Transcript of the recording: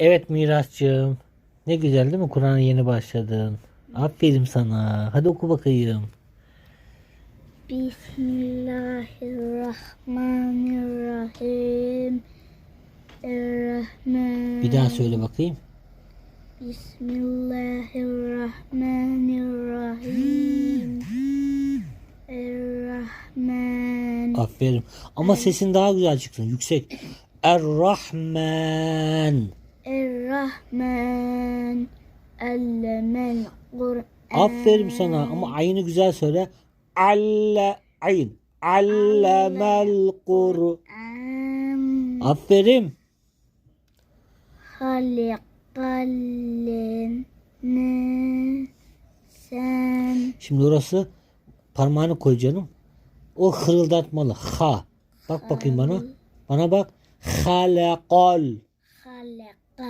Evet Miraç'cığım. Ne güzel değil mi? Kur'an'a yeni başladın. Aferin sana. Hadi oku bakayım. Bismillahirrahmanirrahim. Errahman. Bir daha söyle bakayım. Bismillahirrahmanirrahim. Errahman. Aferin. Ama sesin daha güzel çıksın. Yüksek. Er-Rahman. Errahman. Allemel Kur'an. Aferin sana. Ama ayını güzel söyle. Alle ayn. Allemel Kur'an. Aferin. Halikal insan. Şimdi orası parmağını koy canım. O hırıldatmalı. Ha. Bak bakayım bana. Bana bak. Halakal. Halak